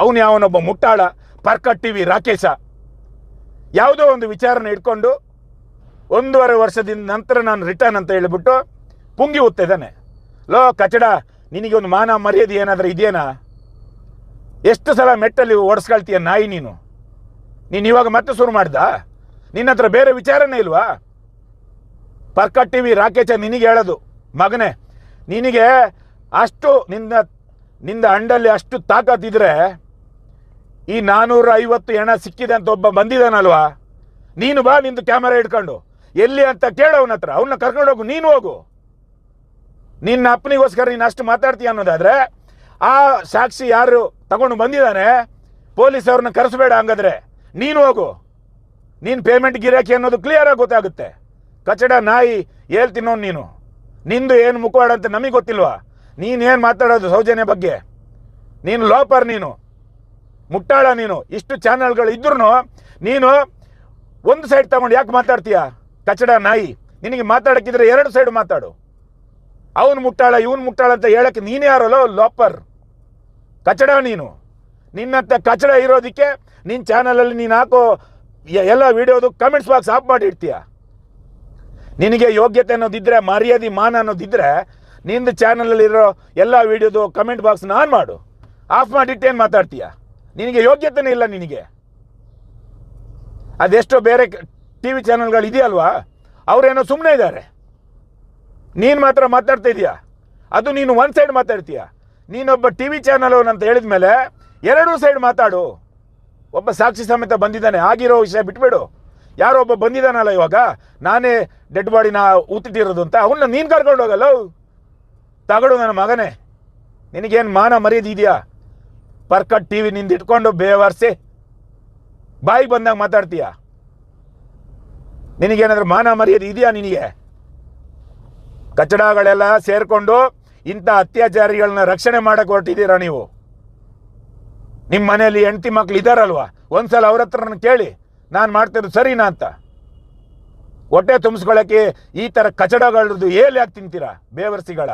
ಅವನು ಯಾವನೊಬ್ಬ ಮುಟ್ಟಾಳ, ಪರ್ಕಟ್ ಟಿ ವಿ ರಾಕೇಶ. ಯಾವುದೋ ಒಂದು ವಿಚಾರನ ಇಟ್ಕೊಂಡು ಒಂದೂವರೆ ವರ್ಷದಿಂದ ನಂತರ ನಾನು ರಿಟರ್ನ್ ಅಂತ ಹೇಳಿಬಿಟ್ಟು ಪುಂಗಿ ಉತ್ತಿದ್ದಾನೆ ಲೋ, ಕಚಡ, ನಿನಗೆ ಒಂದು ಮಾನ ಮರ್ಯಾದೆ ಏನಾದರೂ ಇದೆಯೇನಾ? ಎಷ್ಟು ಸಲ ಮೆಟ್ಟಲ್ಲಿ ಓಡಿಸ್ಕೊಳ್ತೀಯ ನಾಯಿ ನೀನು? ನೀನು ಇವಾಗ ಮತ್ತೆ ಶುರು ಮಾಡ್ದ? ನಿನ್ನ ಹತ್ರ ಬೇರೆ ವಿಚಾರನೇ ಇಲ್ವಾ? ಪರ್ಕಟ್ ಟಿ ವಿ ರಾಕೇಶ ನಿನಗೆ ಹೇಳೋದು. ಮಗನೇ, ನಿನಗೆ ಅಷ್ಟು ನಿನ್ನ, ನಿಂದ ಅಂಡಲ್ಲಿ ಅಷ್ಟು ತಾಕತ್ತಿದ್ರೆ ಈ ನಾನೂರ ಐವತ್ತು ಹೆಣ ಸಿಕ್ಕಿದೆ ಅಂತ ಒಬ್ಬ ಬಂದಿದ್ದಾನಲ್ವಾ? ನೀನು ಬಾ ನಿಂದು ಕ್ಯಾಮರಾ ಇಟ್ಕೊಂಡು ಎಲ್ಲಿ ಅಂತ ಕೇಳು ಅವನ ಹತ್ರ. ಅವನ್ನ ಕರ್ಕೊಂಡು ಹೋಗು, ನೀನು ಹೋಗು. ನಿನ್ನ ಅಪ್ಪನಿಗೋಸ್ಕರ ನೀನು ಅಷ್ಟು ಮಾತಾಡ್ತೀಯ ಅನ್ನೋದಾದ್ರೆ, ಆ ಸಾಕ್ಷಿ ಯಾರು ತಗೊಂಡು ಬಂದಿದ್ದಾನೆ, ಪೊಲೀಸ್ ಅವ್ರನ್ನ ಕರೆಸಬೇಡ ಹಂಗಾದ್ರೆ. ನೀನು ಹೋಗು. ನೀನು ಪೇಮೆಂಟ್ ಗಿರಾಕಿ ಅನ್ನೋದು ಕ್ಲಿಯರ್ ಆಗಿ ಗೊತ್ತಾಗುತ್ತೆ. ಕಚಡ ನಾಯಿ ಹೇಳ್ತಿನೋ ನೀನು. ನಿಂದು ಏನು ಮುಖವಾಡ ಅಂತ ನಮಗೆ ಗೊತ್ತಿಲ್ವಾ? ನೀನೇನು ಮಾತಾಡೋದು ಸೌಜನ್ಯ ಬಗ್ಗೆ? ನೀನು ಲೋಪರ್ ನೀನು. ಮುಟ್ಟಾಳ ನೀನು. ಇಷ್ಟು ಚಾನಲ್ಗಳು ಇದ್ರೂ ನೀನು ಒಂದು ಸೈಡ್ ತಗೊಂಡು ಯಾಕೆ ಮಾತಾಡ್ತೀಯ? ಕಚಡ ನಾಯಿ. ನಿನಗೆ ಮಾತಾಡೋಕ್ಕಿದ್ರೆ ಎರಡು ಸೈಡ್ ಮಾತಾಡು. ಅವನು ಮುಟ್ಟಾಳ, ಇವನು ಮುಟ್ಟಾಳ ಅಂತ ಹೇಳಕ್ಕೆ ನೀನೇ ಯಾರಲ್ಲೋ? ಲೋಪರ್. ಕಚಡ ನೀನು. ನಿನ್ನಂತ ಕಚಡ ಇರೋದಕ್ಕೆ ನಿನ್ನ ಚಾನಲಲ್ಲಿ ನೀನು ಹಾಕೋ ಎಲ್ಲ ವಿಡಿಯೋದು ಕಮೆಂಟ್ಸ್ ಬಾಕ್ಸ್ ಆಫ್ ಮಾಡಿ ಇಡ್ತೀಯ ನಿನಗೆ ಯೋಗ್ಯತೆ ಅನ್ನೋದಿದ್ರೆ, ಮರ್ಯಾದೆ, ಮಾನ ಅನ್ನೋದಿದ್ರೆ ನಿಂದು ಚಾನಲಲ್ಲಿರೋ ಎಲ್ಲ ವಿಡಿಯೋದು ಕಮೆಂಟ್ ಬಾಕ್ಸ್ನ ಆನ್ ಮಾಡು. ಆಫ್ ಮಾಡಿಟ್ಟೇನು ಮಾತಾಡ್ತೀಯ? ನಿನಗೆ ಯೋಗ್ಯತೆನೇ ಇಲ್ಲ ನಿನಗೆ. ಅದೆಷ್ಟೋ ಬೇರೆ ಟಿ ವಿ ಚಾನಲ್ಗಳು ಇದೆಯಲ್ವಾ? ಅವರೇನೋ ಸುಮ್ಮನೆ ಇದ್ದಾರೆ. ನೀನು ಮಾತ್ರ ಮಾತಾಡ್ತಾ ಇದೀಯಾ? ಅದು ನೀನು ಒನ್ ಸೈಡ್ ಮಾತಾಡ್ತೀಯ? ನೀನೊಬ್ಬ ಟಿ ವಿ ಚಾನಲ್ ಅಂತ ಹೇಳಿದ ಮೇಲೆ ಎರಡೂ ಸೈಡ್ ಮಾತಾಡು. ಒಬ್ಬ ಸಾಕ್ಷಿ ಸಮೇತ ಬಂದಿದ್ದಾನೆ, ಆಗಿರೋ ವಿಷಯ ಬಿಟ್ಬಿಡು. ಯಾರೋ ಒಬ್ಬ ಬಂದಿದ್ದಾನಲ್ಲ ಇವಾಗ? ನಾನೇ ಡೆಡ್ ಬಾಡಿನ ಊತಿಟ್ಟಿರೋದು ಅಂತ ಅವನ್ನ ನೀನು ಕರ್ಕೊಂಡು ಹೋಗಲ್ಲ? ತಗಡು ನನ್ನ ಮಗನೇ. ನಿನಗೇನು ಮಾನ ಮರ್ಯಾದೆ ಇದೆಯಾ? ಪರ್ಕಟ್ ಟಿ ವಿ ನಿಂದಿಟ್ಕೊಂಡು ಬೇವರ್ಸಿ ಬಾಯಿಗೆ ಬಂದಾಗ ಮಾತಾಡ್ತೀಯ? ನಿನಗೇನಾದ್ರೂ ಮಾನ ಮರ್ಯಾದೆ ಇದೆಯಾ ನಿನಗೆ? ಕಚಡಗಳೆಲ್ಲ ಸೇರಿಕೊಂಡು ಇಂಥ ಅತ್ಯಾಚಾರಿಗಳನ್ನ ರಕ್ಷಣೆ ಮಾಡಕ್ಕೆ ಹೊರಟಿದ್ದೀರಾ ನೀವು? ನಿಮ್ಮ ಮನೆಯಲ್ಲಿ ಹೆಂಡತಿ ಮಕ್ಳು ಇದ್ದಾರಲ್ವಾ ಒಂದ್ಸಲ ಅವ್ರ ಹತ್ರ ಕೇಳಿ, ನಾನು ಮಾಡ್ತಿರೋದು ಸರಿನಾ ಅಂತ. ಹೊಟ್ಟೆ ತುಂಬಿಸ್ಕೊಳ್ಳೋಕ್ಕೆ ಈ ಥರ ಕಚಡಗಳದ್ದು ಏಲಿ ಹಾಕಿ ತಿಂತೀರಾ ಬೇವರ್ಸಿಗಳ?